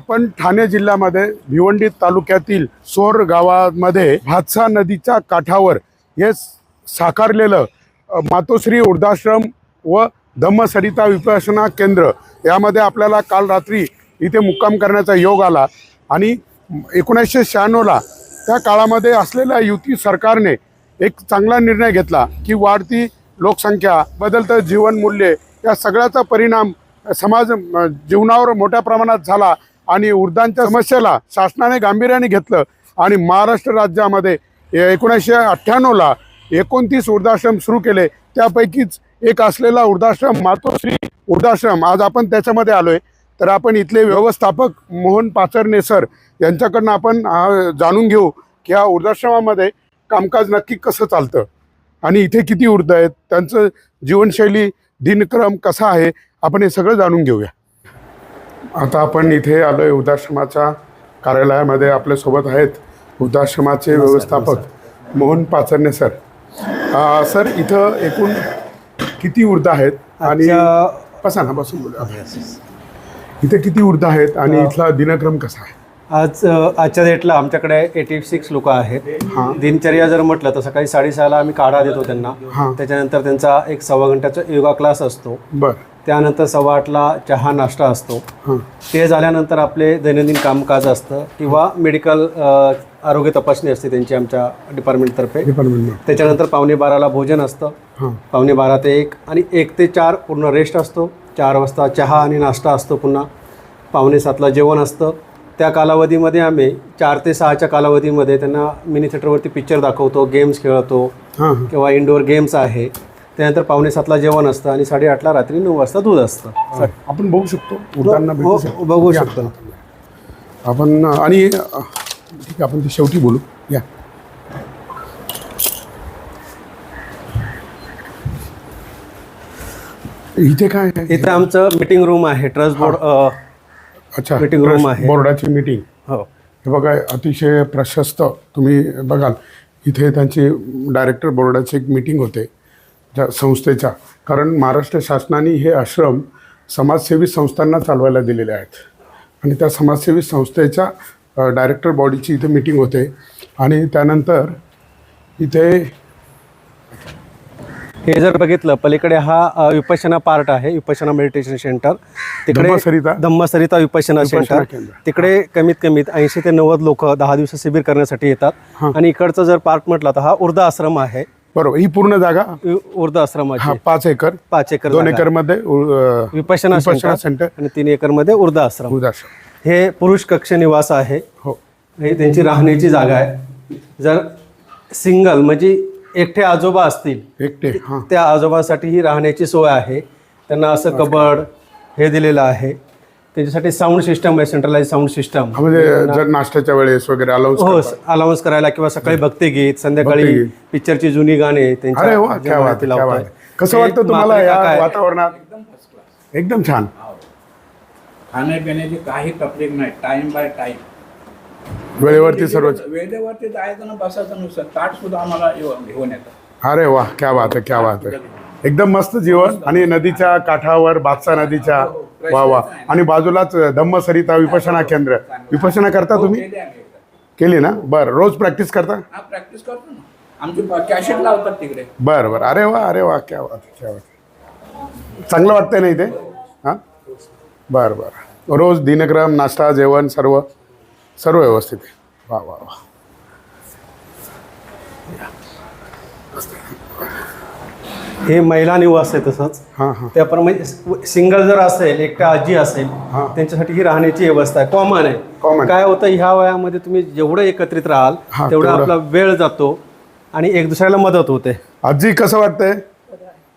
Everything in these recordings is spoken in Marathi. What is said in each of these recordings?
आपण ठाणे जिल्ह्यामध्ये भिवंडी तालुक्यातील सोर गावामध्ये भातसा नदीच्या काठावर हे साकारलेलं मातोश्री वृद्धाश्रम व धम्मसरिता विपसना केंद्र यामध्ये आपल्याला काल रात्री इथे मुक्काम करण्याचा योग आला. आणि एकोणीसशे शहाण्णवला त्या काळामध्ये असलेल्या युती सरकारने एक चांगला निर्णय घेतला की वाढती लोकसंख्या बदलतं जीवनमूल्ये या सगळ्याचा परिणाम समाज जीवनावर मोठ्या प्रमाणात झाला. आणि वृद्धांच्या समस्येला शासनाने गांभीर्याने घेतलं आणि महाराष्ट्र राज्यामध्ये एकोणीसशे अठ्ठ्याण्णवला एकोणतीस वृद्धाश्रम सुरू केले. त्यापैकीच एक असलेला वृद्धाश्रम मातोश्री वृद्धाश्रम आज आपण त्याच्यामध्ये आलोय. तर आपण इथले व्यवस्थापक मोहन पाचरणे सर यांच्याकडनं आपण जाणून घेऊ की या वृद्धाश्रमामध्ये कामकाज नक्की कसं चालतं आणि इथे किती वृद्ध आहेत त्यांचं जीवनशैली दिनक्रम कसा आहे आपण हे सगळं जाणून घेऊया. आता आपण इथे आलो आहे वृद्धाश्रमाच्या कार्यालयामध्ये. आपल्यासोबत आहेत वृद्धाश्रमाचे व्यवस्थापक मोहन पाचरणे सर. अ, सर इथं एकूण किती वृद्ध आहेत? आणि बसा ना बसून इथे किती वृद्ध आहेत आणि इथला दिनक्रम कसा आहे? आज आजच्या डेटला आमच्याकडे एटी सिक्स लोक आहेत. हां. दिनचर्या जर म्हटलं तर सकाळी साडेसहाला आम्ही काढा देतो त्यांना. हां. त्याच्यानंतर त्यांचा एक सव्वा घंट्याचा योगा क्लास असतो. बर. त्यानंतर सव्वा आठला चहा नाश्ता असतो. हां. ते झाल्यानंतर आपले दैनंदिन कामकाज असतं किंवा मेडिकल आरोग्य तपासणी असते त्यांची आमच्या डिपार्टमेंटतर्फे. डिपार्टमेंट त्याच्यानंतर पावणे बाराला भोजन असतं. हां. पावणे बारा ते एक आणि एक ते चार पूर्ण रेस्ट असतो. चार वाजता चहा आणि नाश्ता असतो पुन्हा. पावणे सातला जेवण असतं. त्या कालावधीमध्ये आम्ही चार ते सहाच्या कालावधीमध्ये त्यांना मिनी थिएटरवरती पिक्चर दाखवतो गेम्स खेळवतो हां किंवा इंडोअर गेम्स आहे. त्यानंतर पावणे सातला जेवण असतं आणि साडेआठला रात्री नऊ वाजता दूध असतं. आपण बघू शकतो. भेटू हो, शकतो बघू या. शकतो. आपण आणि ठीक आहे आपण ते शेवटी बोलू. या. इथे काय आहे? इथं आमचं मिटिंग रूम आहे. ट्रस्ट बोर्ड अच्छा. meeting room ट्रस्ट आहे. बोर्डाची मीटिंग हो. हे बघा अतिशय प्रशस्त तुम्ही बघाल. इथे त्यांची डायरेक्टर बोर्डाची एक मीटिंग होते. ज्या संस्थेच्या. कारण महाराष्ट्र शासनाने हे आश्रम समाजसेवी संस्थांना चालवायला दिलेले आहेत. आणि त्या समाजसेवी संस्थेच्या डायरेक्टर बॉडीची इथे मीटिंग होते. आणि त्यानंतर इथे हे जर बघितलं पलीकडे हा अ, विपश्यना पार्ट आहे Vipassana meditation centre Dhammasarita? Dhammasarita Vipassana Vipassana centre. तिकडे कमीत कमीत ऐंशी ते नव्वद लोक दहा दिवस शिबिर करण्यासाठी येतात. आणि इकडचा जर पार्ट म्हटला तर हा उर्धा आश्रम आहे. बरोबर. ही पूर्ण जागा? हा आश्रमाची पाच एकर. पाच एकर दोन जागा. आहे. एकरमध्ये अ, विपश्यना विपश्यना सेंटर. आणि तीन एकरमध्ये उर्धा आश्रम हे पुरुष कक्ष निवास आहे. हो. हे त्यांची राहण्याची जागा आहे. जर सिंगल म्हणजे एकटे आजोबा असतील एकटे हां. त्या आजोबांसाठी ही राहण्याची सोय आहे. त्यांना असं. कबड हे दिलेलं आहे. त्यांच्यासाठी साऊंड सिस्टम आहे सेंट्रलाइज साऊंड सिस्टम म्हणजे जर नाश्त्याच्या वेळेस वगैरे अलाउन्स हो अलाउन्स करायला किंवा सकाळी भक्तिगीत संध्याकाळी. पिक्चरची जुनी गाणी त्यांच्या अरे वा क्या बात जेवणावरती आहे, क्या बात. लावतात. आहे. कसं वाटतं तुम्हाला या. वातावरणात? एकदम छान. खाण्यापिण्याची काही तकलीफ नाही टाइम बाय टाइम वेळेवरती सर्व वेळेवरती जायचं ना बसायचं नुसतं. ताट सुद्धा आम्हाला येऊन- घेऊन येतं. अरे वा क्या बात आहे क्या बात आहे. एकदम मस्त जीवन आणि नदीच्या काठावर बादशा नदीच्या वा वा आणि बाजूलाच धम्मसरिता विपशना केंद्र. विपशना करता तुम्ही? केली ना? बरं रोज प्रॅक्टिस करता? हा प्रॅक्टिस करतो ना. आमची कॅशेट लावतात तिकडे. बरं बरं. अरे वा अरे वा क्या आहे, क्या बात आहे. चांगलं वाटतंय ना इथे? हां बरं बरं. रोज दिनक्रम नाश्ता जेवण सर्व सर्व व्यवस्थित आहे. वा वा वा. हे महिला निवास आहे तसंच. हां हां. त्याप्रमाणे सिंगल जर असेल एकटा आजी असेल हां. त्यांच्यासाठी ही राहण्याची व्यवस्था आहे. कॉमन आहे. काय होतं ह्या वयामध्ये तुम्ही जेवढं एकत्रित राहाल हां, तेवढा. तेवढं. आपला वेळ जातो आणि एक दुसऱ्याला मदत होते. आजी कसं वाटतंय?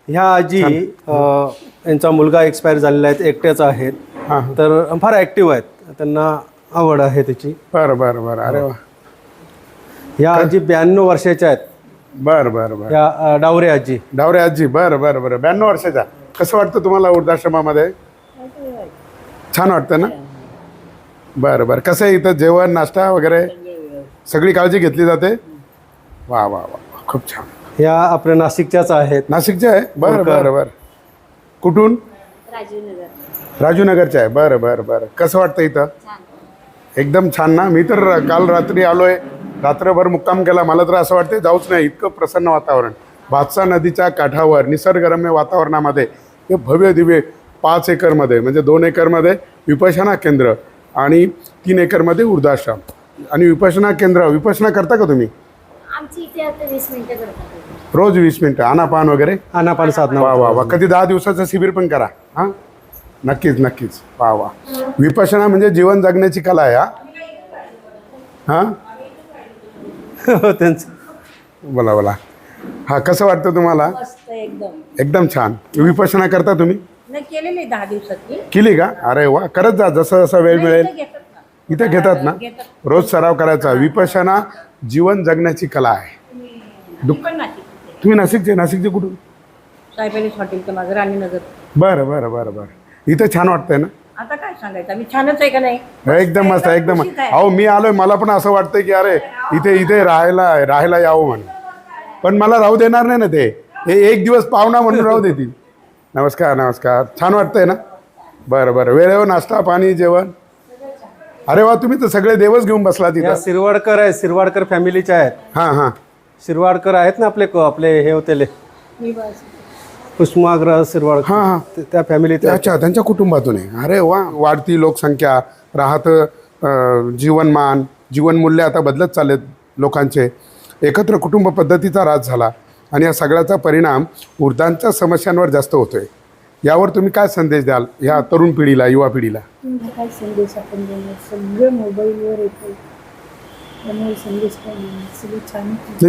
ह्या आजी अं, यांचा मुलगा एक्सपायर झालेला आहे एकट्याच आहेत. हां हां. तर फार ॲक्टिव्ह आहेत. त्यांना आवड आहे त्याची. बरं बरं बरं. अरे वा. ह्या आजी ब्याण्णव वर्षाच्या आहेत. बरं बरं डावरे आजी. डावरे आजी बरं बरं बरं. ब्याण्णव वर्षाच्या. कसं वाटतं तुम्हाला वृद्धाश्रमामध्ये? छान वाटतं ना? बरं बरं. कसं आहे इथं? जेवण नाश्ता वगैरे? सगळी काळजी घेतली जाते? वा वा वा वा. खूप छान. ह्या आपल्या नाशिकच्याच आहेत. नाशिकचे आहे? बरं बरं बरं. कुठून? राजीवनगर. राजूनगरचे आहे. बरं बरं बरं. कसं वाटतं इथं? एकदम छान ना? मी तर काल रात्री आलोय. रात्रभर मुक्काम केला मला तर असं वाटतं जाऊच नाही इतकं प्रसन्न वातावरण. भातसा नदीच्या काठावर निसर्गरम्य वातावरणामध्ये हे भव्य दिव्य पाच एकरमध्ये म्हणजे दोन एकरमध्ये विपशना केंद्र आणि तीन एकरमध्ये वृद्धाश्रम आणि विपशना केंद्र विपशना करता का तुम्ही? आमची इथे आता वीस मिनिटं करतात रोज वीस मिनटं आनापान वगैरे? आनापान साधना. वा वा वा. कधी दहा दिवसाचं शिबिर पण करा. हां? नक्कीच नक्कीच. वा वा. विपशना म्हणजे जीवन जगण्याची कला आहे हा? हां? हो, त्यांचं. बोला बोला. हा कसं वाटतं तुम्हाला? मस्त एकदम. एकदम छान. विपशना करता तुम्ही? नाही केलेली दहा दिवसातली केली का? अरे वा करत जा जसं जसं वेळ मिळेल. इथं घेतात ना. इथे घेतात ना? घेतात. रोज सराव करायचा. विपशना जीवन जगण्याची कला आहे. मी पण नाशिक तुम्ही नाशिकचे? नाशिकचे कुठून? माझं राणीनगर बरं बरं बरं बरं. इथं छान वाटतंय ना? आता काय सांगायचं? आम्ही छानच आहे का नाही? एकदम मस्त एकदम आहे. अहो मी आलोय मला पण असं वाटतंय की अरे इथे इथे राहायला राहायला यावं म्हणून. पण मला राहू देणार नाही ना ते. हे एक दिवस पाहुणा म्हणून राहू देतील. नमस्कार नमस्कार. छान वाटतंय ना? बरं बरं. वेळेवर नाश्ता पाणी जेवण? अरे वा तुम्ही तर सगळे देवच घेऊन बसला या तिथं शिरवाडकर आहेत शिरवाडकर फॅमिलीच्या आहेत. हां हां. शिरवाडकर आहेत ना आपले आपले हे होते ले मी बस. कुसुमाग्रह शिरवाडकर हां हां. त्या आहेत. अच्छा त्यांच्या कुटुंबातून आहे. अरे वा वाढती लोकसंख्या राहत जीवनमान जीवनमूल्य आता बदलत चाललेत लोकांचे. एकत्र कुटुंब पद्धतीचा राज झाला आणि या सगळ्याचा परिणाम वृद्धांच्या समस्यांवर जास्त होतोय. यावर तुम्ही काय संदेश द्याल ह्या तरुण पिढीला युवा पिढीला? काय संदेश आपण सगळं मोबाईलवर येतं म्हणजे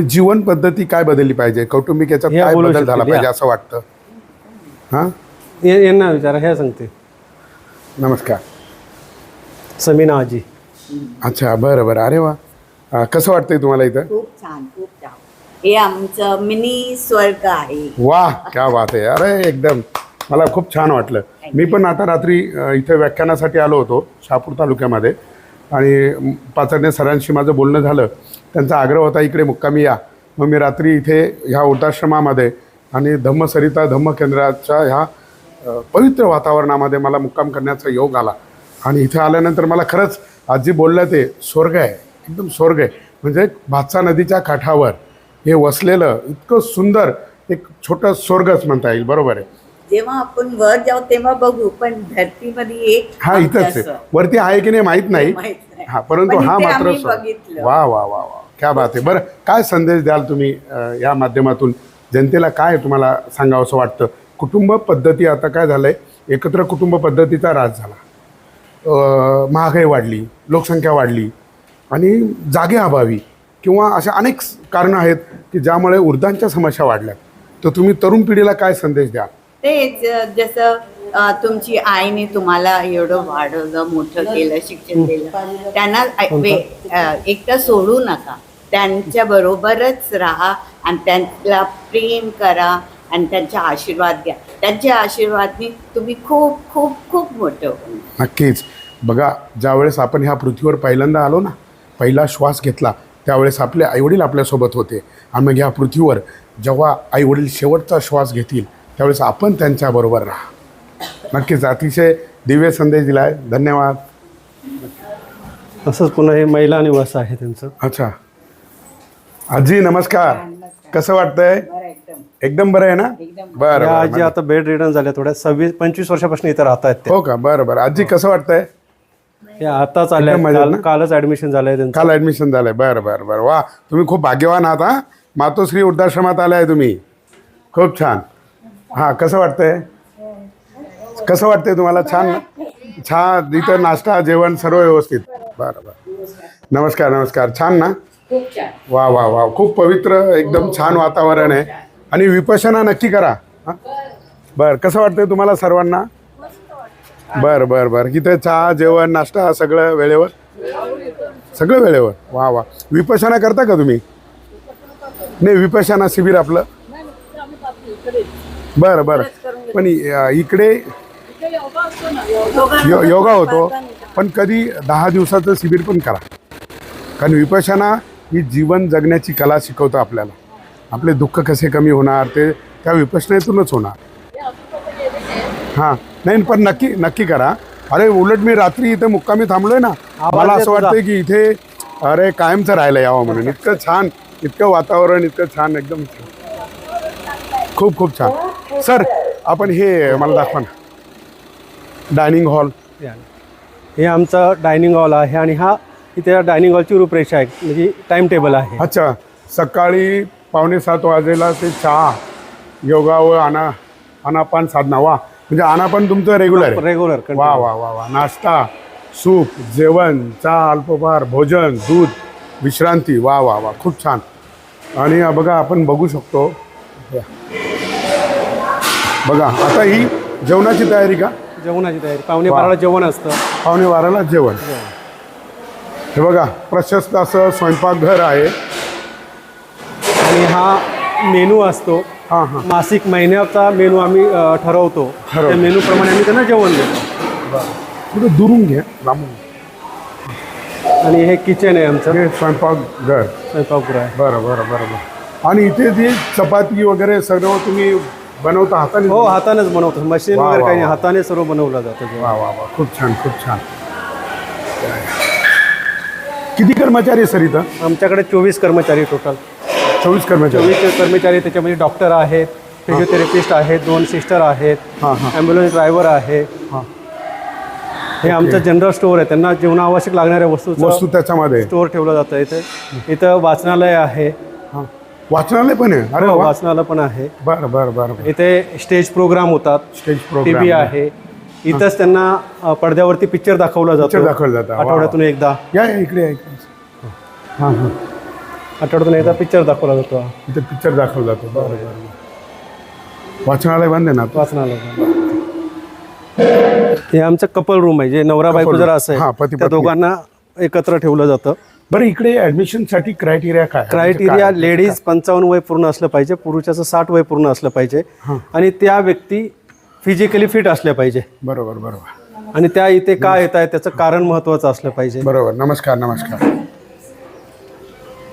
जीवन पद्धती काय बदलली पाहिजे? कौटुंबिक हे काय बदल झाला पाहिजे या. असं वाटतं? हां? ये- यांना विचारा हे सांगते. नमस्कार. समीना आजी. अच्छा बरं बरं. अरे वा. अं, कसं वाटतंय तुम्हाला इथं? खूप छान खूप छान. हे आमचं मिनी स्वर्ग आहे. वाह क्या बात आहे. अरे एकदम. मला खूप छान वाटलं. मी पण आता रात्री अ, इथे व्याख्यानासाठी आलो होतो शहापूर तालुक्यामध्ये. आणि पाचडणे सरांशी माझं बोलणं झालं. त्यांचा आग्रह होता इकडे मुक्कामी या. मग मी रात्री इथे ह्या वृद्धाश्रमामध्ये आणि धम्मसरिता धम्म केंद्राच्या ह्या पवित्र वातावरणामध्ये मला मुक्काम करण्याचा योग आला. आणि इथे आल्यानंतर मला खरंच आजी बोललं ते स्वर्ग आहे एकदम स्वर्ग आहे. म्हणजे भातसा नदीच्या काठावर हे वसलेलं इतकं सुंदर एक छोटं स्वर्गच म्हणता येईल बरोबर आहे. जेव्हा आपण वर जाऊ तेव्हा बघू पण धरतीमध्ये एक हा इथंच आहे. वरती आहे की नाही माहीत नाही. हा परंतु हा मात्र. वा वा वा वा. क्या बात आहे. बरं काय संदेश द्याल तुम्ही या माध्यमातून? जनतेला काय तुम्हाला सांगावं असं वाटतं? कुटुंब पद्धती आता काय झालंय? एकत्र कुटुंब पद्धतीचा राज झाला. महागाई वाढली लोकसंख्या वाढली आणि जागे अभावी किंवा अशा अनेक कारणं आहेत की ज्यामुळे वृद्धांच्या समस्या वाढल्यात. तर तुम्ही तरुण पिढीला काय संदेश द्या तेच जसं तुमची आईने तुम्हाला एवढं वाढवलं मोठं केलं शिक्षण दिलं. त्यांना एकटं सोडू नका. त्यांच्या बरोबरच राहा. आणि त्यांना प्रेम करा आणि त्यांचा आशीर्वाद घ्या. त्यांच्या आशीर्वादने तुम्ही खूप खूप खूप मोठं होणार. नक्कीच. बघा ज्यावेळेस आपण ह्या पृथ्वीवर पहिल्यांदा आलो ना पहिला श्वास घेतला त्यावेळेस आपले आईवडील आपल्यासोबत होते. आणि मग ह्या पृथ्वीवर जेव्हा आईवडील शेवटचा श्वास घेतील त्यावेळेस आपण त्यांच्याबरोबर राहा. नक्कीच अतिशय दिव्य संदेश दिला आहे धन्यवाद. असंच पुन्हा हे महिला निवास आहे त्यांचं. अच्छा. आजी नमस्कार. कसं वाटतंय? एकदम. बरं आहे ना? बरं या आजी बरं आता बेड रिटर्न झाल्या थोड्या सव्वीस पंचवीस वर्षापासून इथं राहत आहेत हो का? बरं बरं. आजी कसं वाटतंय? ते आताच आल्या एकदम मजेत ना? कालच ऍडमिशन झालंय त्यांचं. काल ॲडमिशन झालंय. बरं बरं बरं. वा तुम्ही खूप भाग्यवान आहात हा? मातोश्री वृद्धाश्रमात आलाय तुम्ही. खूप छान. हां कसं वाटतंय? कसं वाटतंय तुम्हाला? छान ना? छान इथं नाश्ता जेवण सर्व व्यवस्थित. बरं बरं. नमस्कार नमस्कार. छान ना? वा वा वा. खूप पवित्र एकदम छान वातावरण आहे. आणि विपशना नक्की करा. हां? बरं. कसं वाटतंय तुम्हाला सर्वांना? बरं बरं बरं. इथे चहा जेवण नाश्ता सगळं वेळेवर? सगळं वेळेवर. वा वा. विपशना करता का तुम्ही? नाही विपशना शिबिर आपलं. बरं बरं. पण इकडे यो योगा होतो. पण कधी दहा दिवसाचं शिबिर पण करा. कारण विपशना ही जीवन जगण्याची कला शिकवतं आपल्याला. आपले दुःख कसे कमी होणार ते त्या विपशनेतूनच होणार. हां. नाही पण नक्की नक्की करा. अरे उलट मी रात्री इथं मुक्कामी थांबलोय ना. मला असं तुझा. वाटतं की इथे अरे कायमचं राहायला यावं म्हणून. इतकं छान इतकं वातावरण इतकं छान एकदम छान. खूप खूप छान. सर आपण हे मला दाखवा ना. Dining hall. हे आमचं डायनिंग हॉल आहे आणि हा इथे डायनिंग हॉलची रूपरेषा आहे म्हणजे टाइम टेबल आहे. अच्छा सकाळी पावणे सात वाजेला ते चहा योगा व आना आनापान साधना. वा म्हणजे आनापान तुमचं रेग्युलर आहे. रेग्युलर वा वा वा वा. नाश्ता सूप जेवण चहा अल्पहार भोजन दूध विश्रांती. वा वा वा खूप छान. आणि बघा आपण बघू शकतो. बघा आता ही जेवणाची तयारी का? जेवणाची तयारी. पावणे वा. बाराला जेवण असतं. पावणे बाराला जेवण. हे बघा प्रशस्त असं स्वयंपाकघर आहे. आणि हा मेनू असतो. हां हां. मासिक महिन्याचा मेनू आम्ही अ, ठरवतो. ठरवतो. त्या मेनूप्रमाणे आम्ही त्यांना जेवण देतो. थोडं दुरून घ्या लांबून आणि हे किचन आहे आमचं. हे स्वयंपाकघर. स्वयंपाकगृह आहे. बरं बरं बरं बरं. आणि इथे जी चपाती वगैरे सर्व तुम्ही बनवता हाताने? हो हातानेच बनवतो. मशीन वा, वगैरे वा, काही नाही. वा. हाताने सर्व बनवलं जातं जेवण. वा वा वा. खूप छान खूप छान. किती कर्मचारी आहे सर इथं? आमच्याकडे चोवीस कर्मचारी टोटल चोवीस कर्मचारी. चोवीस कर्मचारी त्याच्यामध्ये डॉक्टर आहेत फिजिओथेरपिस्ट आहेत दोन सिस्टर आहेत हां हां. ॲम्ब्युलन्स ड्रायव्हर आहे. हां. हे आमचं जनरल स्टोअर आहे. त्यांना जीवनावश्यक लागणाऱ्या वस्तू वस्तू त्याच्यामध्ये. स्टोअर ठेवलं जातं इथे. इथं वाचनालय आहे. हां. वाचनालय पण आहे? अरे वा. वाचनालय पण आहे. बरं बरं बरं बरं. इथे स्टेज प्रोग्राम होतात. स्टेज टी प्रोग्राम व्ही आहे. इथंच त्यांना अ, पडद्यावरती पिक्चर दाखवला जातो. दाखवलं जातं. वा, वा. आठवड्यातून एकदा. या या इकडे या इकडे. हां हां. आठवड्यातून एकदा पिक्चर दाखवला जातो. इथे पिक्चर दाखवला जातो. वाचनालय बंद आहे ना आता? वाचनालय हे आमचं कपल रूम आहे. जे नवरा बायको जर room. असेल हां, पती त्या पत्नी. दोघांना एकत्र ठेवलं जातं. बरं इकडे ॲडमिशनसाठी क्रायटेरिया काय क्रायटेरिया म्हणजे काय? लेडीज पंचावन्न वय पूर्ण असलं पाहिजे पुरुषाचं साठ वय पूर्ण असलं पाहिजे. आणि त्या व्यक्ती फिजिकली फिट असल्या पाहिजे. बरोबर बरोबर. आणि त्या इथे का येत आहे त्याचं कारण महत्त्वाचं असलं पाहिजे. बरोबर. नमस्कार नमस्कार.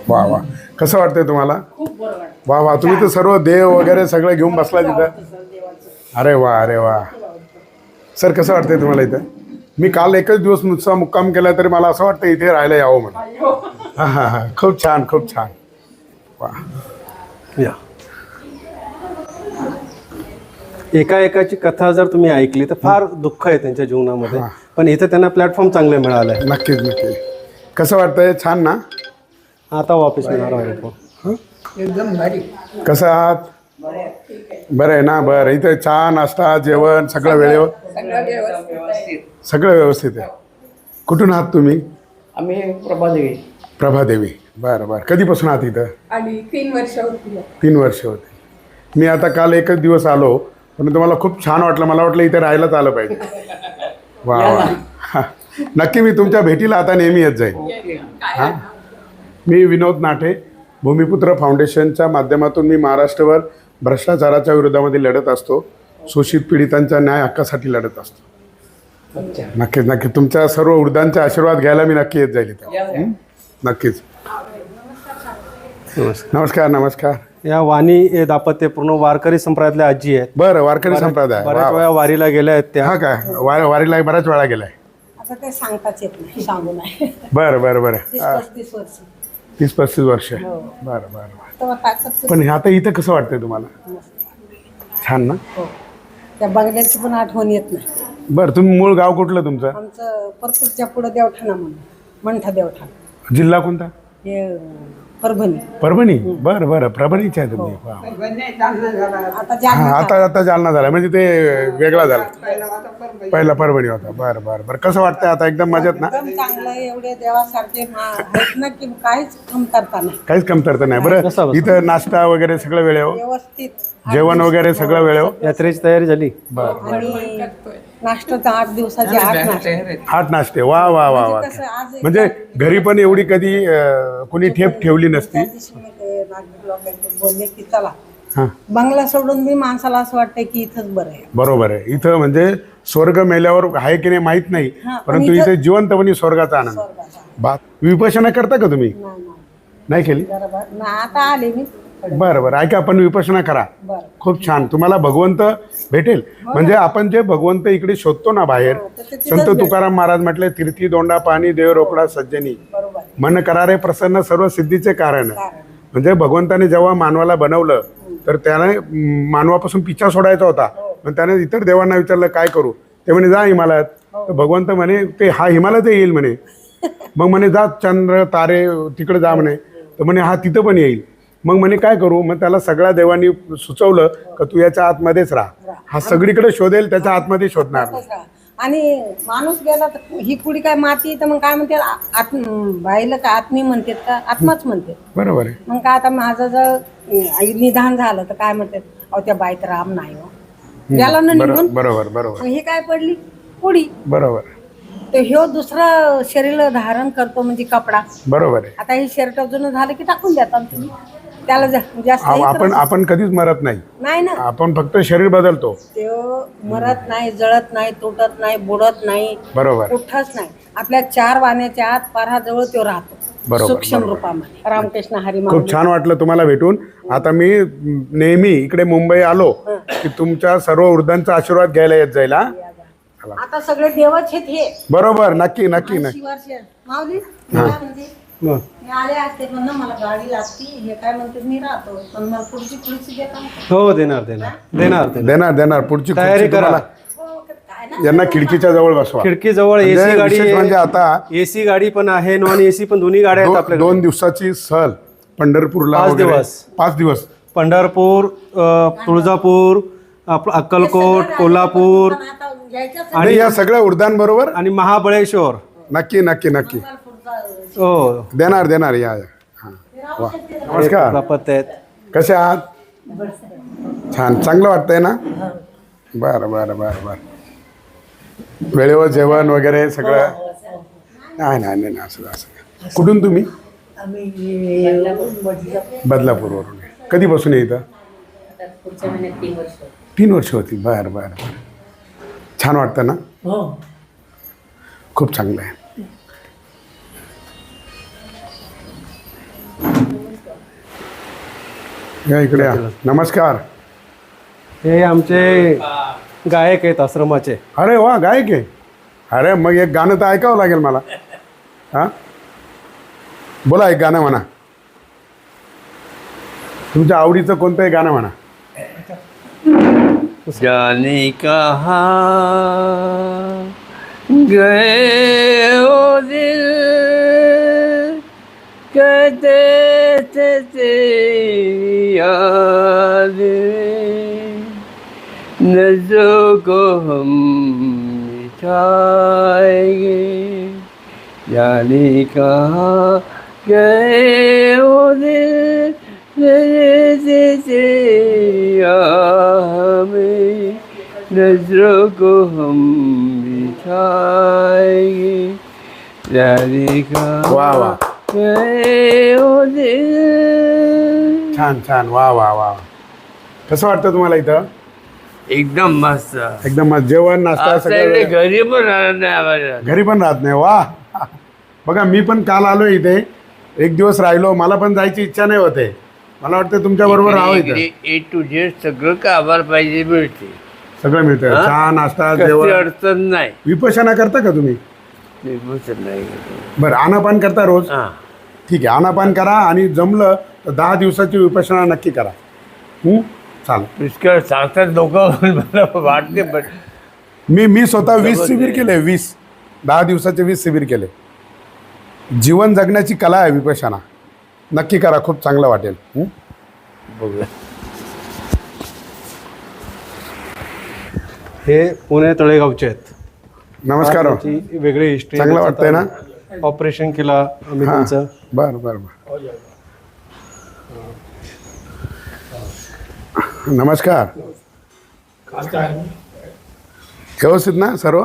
वा वा. कसं वाटतंय तुम्हाला? वा वा. तुम्ही तर सर्व देव वगैरे सगळं घेऊन बसला तिथं? अरे वा अरे वा. सर कसं वाटतंय तुम्हाला इथं? मी काल एकच दिवस नुसता मुक्काम केला तरी मला असं वाटतं इथे राहायला यावं म्हणून. हां हां हां. खूप छान खूप छान. वा. या. एका एकाची कथा जर तुम्ही ऐकली तर फार दुःख आहे त्यांच्या जीवनामध्ये. पण इथे त्यांना प्लॅटफॉर्म चांगले मिळाले. नक्कीच नक्कीच. कसं वाटतंय? छान ना? आता वापस मिळणार आहे तो. एकदम भारी. कसं आहात? बरं आहे ना? बरं. इथे चहा नाश्ता जेवण सगळं वेळेवर सगळं व्यवस्थित सगळं व्यवस्थित आहे. कुठून आहात तुम्ही? आम्ही प्रभादेवी. प्रभादेवी. बरं बरं. कधीपासून आहात इथं? आणि तीन वर्ष होती तीन वर्ष होते. मी आता काल एकच दिवस आलो. पण तुम्हाला खूप छान वाटलं. मला वाटलं इथे राहायलाच आलं पाहिजे. वा वा. हा. नक्की मी तुमच्या भेटीला आता नेहमी येत जाईन. हां? मी विनोद नाठे भूमिपुत्र फाउंडेशनच्या माध्यमातून मी महाराष्ट्रभर भ्रष्टाचाराच्या विरोधामध्ये लढत असतो. शोषित पीडितांच्या न्याय हक्कासाठी लढत असतो. नक्कीच नक्की तुमच्या सर्व वृद्धांचे आशीर्वाद घ्यायला मी नक्की येत जाईल इथं? नक्कीच. नमस्कार नमस्कार नमस्कार. या वाणी हे दाम्पत्य पूर्ण वारकरी संप्रदायातल्या आजी आहेत. बरं वारकरी संप्रदाय. वा, बऱ्याच. वेळा वारीला गेल्या आहेत त्या. हा काय? वार वारीला बऱ्याच वेळा गेलाय. आता ते सांगताच येत नाही सांगू नाही. बरं बरं बरं. तीस हा, पस्तीस वर्ष. तीस पस्तीस वर्ष. बरं बरं बरं. तेव्हा ताकद पण हे आता इथं कसं वाटतंय तुम्हाला? छान ना? हो. त्या बंगल्याची पण आठवण येत नाही. बरं तुम्ही मूळ गाव कुठलं तुमचं? आमचं परतूरच्या पुढं देवठाणा म्हणून मंठा देवठाणा. जिल्हा कोणता? हे अं, परभणी. परभणी? बरं बरं. परभणीचे आहे तुम्ही. वा, वा. आता हा जालना आता आता जालना झाला. म्हणजे ते वेगळा झाला. पहिला परभणी. होता. बरं बरं बरं. कसं वाटतंय आता? एकदम मजेत ना? एकदम चांगलं आहे, एवढे देवासारखे मा- आहेत ना की काहीच कमतरता नाही. काहीच कमतरता नाही. बरं. इथं नाश्ता वगैरे सगळं वेळेवर? व्यवस्थित. जेवण वगैरे सगळं वेळेवर? यात्रेची तयारी झाली. आणि नाश्त्याचा आठ दिवसाचे आठ नाश्ते. आठ नाश्ते. वा वा वा वा. कसं आज म्हणजे घरी पण एवढी कधी अं, कोणी ठेप ठेवली नसती? त्या दिवशी मी ते नागपूर लोकांकडे बोलले की चला. हां. बंगला सोडून मी माणसाला असं वाटतं की इथंच बरं आहे. बरोबर आहे. इथं म्हणजे स्वर्ग मेल्यावर आहे की नाही माहीत नाही हा, पण परंतु इथं- इथे जिवंतपणी स्वर्गाचा आनंद. स्वर्गाचा. बात विपशना करता का तुम्ही? नाही, नाही. नाही केली? ना आता आले मी. बरं बरं. ऐका आपण विपसना करा. खूप छान. तुम्हाला भगवंत भेटेल. म्हणजे आपण जे भगवंत इकडे शोधतो ना बाहेर तिथंच संत. तुकाराम महाराज म्हटले तीर्थी दोंडा पाणी देव रोकडा सज्जनी. मन करारे प्रसन्न सर्व सिद्धीचे कारण. म्हणजे भगवंताने जेव्हा मानवाला बनवलं तर त्याने मानवापासून पिछा सोडायचा होता. पण त्याने इतर देवांना विचारलं काय करू? ते म्हणे जा हिमालयात. तर भगवंत म्हणे ते हा हिमालयात येईल म्हणे. मग म्हणे जा चंद्र तारे तिकडे जा म्हणे. तर म्हणे हा तिथं पण येईल. मग म्हणे काय करू? मग त्याला सगळ्या देवांनी सुचवलं का तू याच्या आतमध्येच राहा. हा सगळीकडे शोधेल त्याच्या आतमध्ये शोधणार नाही. आणि माणूस गेला तर ही कुडी काय माती तर मग काय म्हणते? आत बाईला का आत्मी म्हणतात का आत्माच म्हणते. बरोबर आहे. मग काय आता माझं जर अं, निधान झालं तर काय म्हणतात अहो त्या बाईत राम नाही हो. गेला ना बरो- निघून बरोबर बरोबर. मग ही काय पडली? कुडी. बरोबर. तर ह्यो दुसरं शरीर धारण करतो म्हणजे कपडा. बरोबर आहे. आता हे शर्ट जुनं झालं की टाकून देतात तुम्ही. त्याला जा- जास्त हे आपण करत आपण कधीच मरत नाही. नाही ना. आपण फक्त शरीर बदलतो. त्यो मरत नाही जळत नाही तुटत नाही बुडत नाही. बरोबर. कुठंच नाही. आपल्या चार वाण्याच्या आत पाराजवळ तो राहतो. बरोबर, सूक्ष्म बरोबर. रूपामध्ये. रामकृष्ण हरी खूप छान वाटलं तुम्हाला भेटून. आता मी म, नेहमी इकडे मुंबई आलो की तुमच्या सर्व वृद्धांचा आशीर्वाद घ्यायला येत जाईल हा. आता सगळे देवच आहेत हे. बरोबर नक्की नक्की नक्की. वर्ष माऊली मी काय म्हणते? मग. मी आले असते पण ना मला गाडी लागती. हे काय म्हणते मी राहतो पण मला पुढची पुढची देता हो देणार देणार. देणार देणार. देणार देणार. पुढची तयारी खुर्ची करा. तुम्हाला हो, काय ना? यांना खिडकीच्या जवळ बसवा. खिडकी जवळ म्हणजे एसी गाडी विशेष म्हणजे आता एसी गाडी पण आहे नॉन एसी पण दोन्ही गाड्या आहेत दो- आपल्याकडे. दोन दिवसाची सहल. पंढरपूरला पाच वगैरे. दिवस. पाच दिवस. पंढरपूर अ, तुळजापूर आपलं अक्कलकोट कोल्हापूर. आणि या सगळ्या वृद्धांबरोबर आणि महाबळेश्वर. नक्की नक्की नक्की. हो. देणार देणार या या. हा. वा. नमस्कार. आहेत. कसे आहात? छान. चांगलं वाटतंय ना? बरं बरं बरं बरं. वेळेवर जेवण वगैरे सगळं? नाही नाही नाही नाही, असं असं. कुठून तुम्ही? बदलापूरवरून. कधीपासून येतं तीन वर्ष होती. बरं बरं बरं. छान वाटतं ना? खूप चांगलं आहे. या इकडे या. नमस्कार. हे आमचे गायक आहेत आश्रमाचे. अरे वा गायक आहे. अरे मग एक गाणं तर ऐकावं लागेल मला. हां? बोला एक गाणं म्हणा. तुमच्या आवडीचं कोणतंही गाणं म्हणा. जाने कहा गए ओ दिल। कहते थे तेरी याद। नजरों को हम मिठाएंगे जाने कहा गए ओ दिल। हमें नजरों को हम बिठाएंगे का वा वा ओ छान छान वा वा वा कसं वाटतं तुम्हाला इथं एकदम मस्त एकदम मस्त जेवण नाश्ता आता सगळं इकडे घरी पण राहणार नाही आम्हाला घरी पण राहत नाही वा बघा मी पण काल आलो इथे एक दिवस राहिलो मला पण जायची इच्छा नाही होते मला वाटतं तुमच्या बरोबर ए टू झेड सगळं का आम्हाला पाहिजे मिळते. सगळं मिळतं. हा? चहा नाश्ता कसली जेवण. अडचण नाही. विपशना करता का तुम्ही? निर्मूसन नाही. बरं आनापान करता रोज? हां. ठीक आहे आनापान करा आणि जमलं तर दहा दिवसाची विपशना नक्की करा. हं? चालेल. पुष्कळ सांगतात लोक मला वाटते पण मी मी स्वतः वीस शिबिर केले वीस. दहा दिवसाचे वीस शिबिर केले. जीवन जगण्याची कला आहे विपशना नक्की करा खूप चांगलं वाटेल. हं? बघूया. हे पुणे तळेगावचे आहेत. नमस्कार. हो. त्यांची वेगळी हिस्ट्री चांगलं वाटतंय ना? ऑपरेशन केला आम्ही हां. त्यांचं बरं बरं बरं. नमस्कार. व्यवस्थित ना सर्व?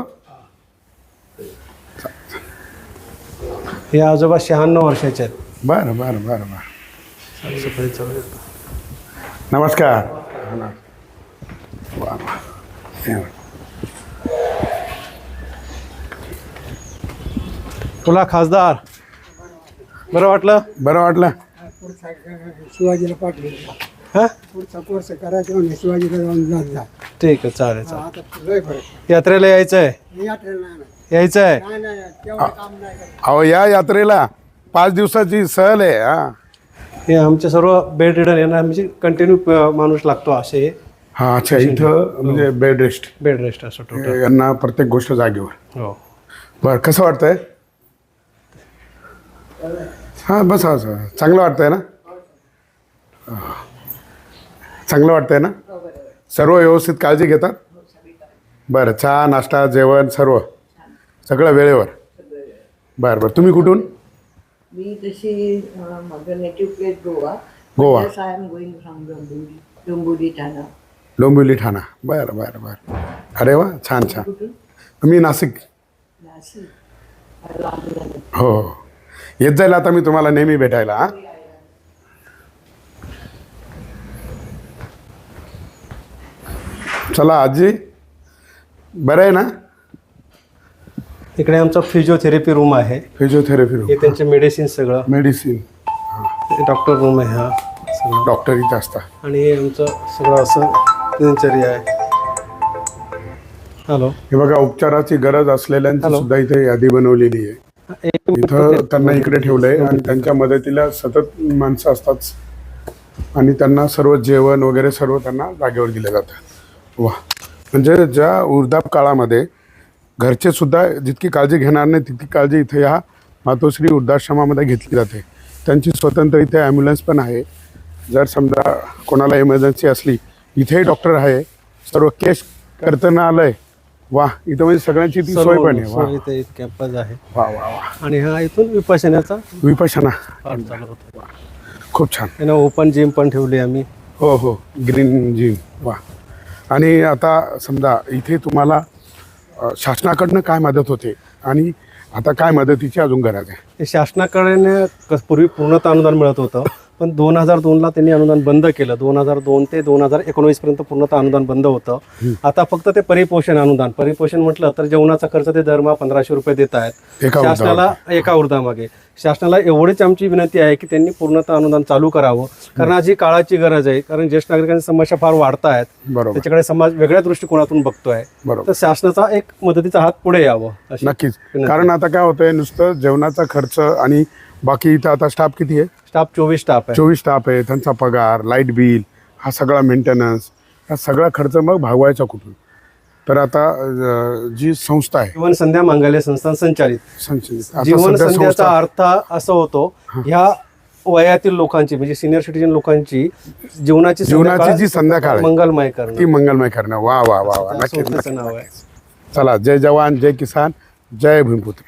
हे आजोबा शहाण्णव वर्षाचे आहेत. बरं बरं बरं बरं साफसफाई चालू आहे. नमस्कार हा ना. वा वा. या. तुला खासदार बरं वाटलं बरं वाटलं शिवाजीला पाठवलं हा पुढचा कोर्स करायचा म्हणजे शिवाजीला जाऊन जात जा ठीक आहे चालेल चालेल आता लय फरक यात्रेला यायचं आहे यात्रेला नाही. यायचं आहे नाही नाही तेवढं काम नाही करत. अहो या यात्रेला पाच दिवसाची सहल आहे हा. हे आमचे सर्व बेड रिडर यांना म्हणजे कंटिन्यू माणूस लागतो असे. हा अच्छा इथं म्हणजे बेड रेस्ट बेड रेस्ट असं टोटल यांना प्रत्येक गोष्ट जागेवर. हो. बरं कसं वाटतंय? हां बस असं चांगलं वाटतंय ना? हा. चांगलं वाटतंय ना? सर्व व्यवस्थित काळजी घेतात? बरं चहा नाश्ता जेवण सर्व? सगळं वेळेवर? बरं बरं. तुम्ही कुठून? मी तशी माझं native place Goa. Goa. I am going from Dombivli Dombivli Thana. Dombivli Thana. बरं बरं बरं. अरे वा छान छान. मी नाशिक. नाशिक. हो हो. येत जाईल आता मी तुम्हाला नेहमी भेटायला हां? चला आजी. बरं आहे ना? इकडे आमचा फिजिओथेरपी रूम आहे. फिजिओथेरपी हे त्यांचे मेडिसिन सगळं. मेडिसिन डॉक्टर रूम आहे हा सगळं. डॉक्टर इथं असतात. आणि हे आमचं सगळं असं दिनचर्या आहे. हॅलो हे बघा उपचाराची गरज असलेल्यांची हॅलो. सुद्धा इथे यादी बनवलेली आहे. एक इथं त्यांना इकडे ठेवलंय आणि त्यांच्या मदतीला सतत माणसं असतात. आणि त्यांना सर्व जेवण वगैरे सर्व त्यांना जागेवर दिलं जातं. वा. म्हणजे ज्या वृद्धाप काळामध्ये घरचे सुद्धा जितकी काळजी घेणार नाही तितकी काळजी इथे ह्या मातोश्री वृद्धाश्रमामध्ये घेतली जाते. त्यांची स्वतंत्र इथे ॲम्ब्युलन्स पण आहे. जर समजा कोणाला इमर्जन्सी असली इथेही डॉक्टर आहे. सर्व केस करतानालय वा इथं म्हणजे सगळ्यांची ती सोय पण आहे. वा इथे कॅम्पस आहे. वा वा वा आणि हा इथून विपशनाचा विपशना पाठ चालू होतो. खूप छान. त्यांना ओपन जिम पण ठेवली आम्ही. हो हो ग्रीन जिम वा आणि आता समजा इथे तुम्हाला शासनाकडनं काय मदत होते आणि आता काय मदतीची अजून गरज आहे? शासनाकडे पूर्वी पूर्णतः अनुदान मिळत होतं. पण दोन हजार दोनला त्यांनी अनुदान बंद केलं. दोन हजार दोन ते दोन हजार एकोणवीस पर्यंत पूर्णतः अनुदान बंद होतं. आता फक्त ते परिपोषण अनुदान. परिपोषण म्हटलं तर जेवणाचा खर्च ते दरमहा पंधराशे रुपये देत आहेत. शासनाला एका वृद्धामागे शासनाला एवढीच आमची विनंती आहे की त्यांनी पूर्णतः अनुदान चालू करावं. कारण आज ही काळाची गरज आहे. कारण ज्येष्ठ नागरिकांची समस्या फार वाढत आहेत. त्याच्याकडे समाज वेगळ्या दृष्टिकोनातून बघतोय. तर शासनाचा एक मदतीचा हात पुढे यावं नक्कीच. कारण आता काय होतंय नुसतं जेवणाचा खर्च आणि बाकी इथं आता स्टाफ किती आहे? स्टाफ चोवीस स्टाफ आहे. चोवीस स्टाफ आहे. त्यांचा पगार लाइट बिल हा सगळा मेंटेनन्स हा सगळा खर्च मग भागवायचा कुठून? तर आता जी संस्था आहे. जीवन संध्या मांगाल्य संस्थान संचालित. संचलित. जीवन सध्या संध्याचा संस्था अर्थ असं होतो ह्या वयातील लोकांची म्हणजे सिनियर सिटीजन लोकांची जीवनाची जीवनाची जी संध्याकाळ मंगलमय ती करणं मंगलमय करणं. वा वा वा वा. चला जय जवान जय किसान जय भूमिपुत्र.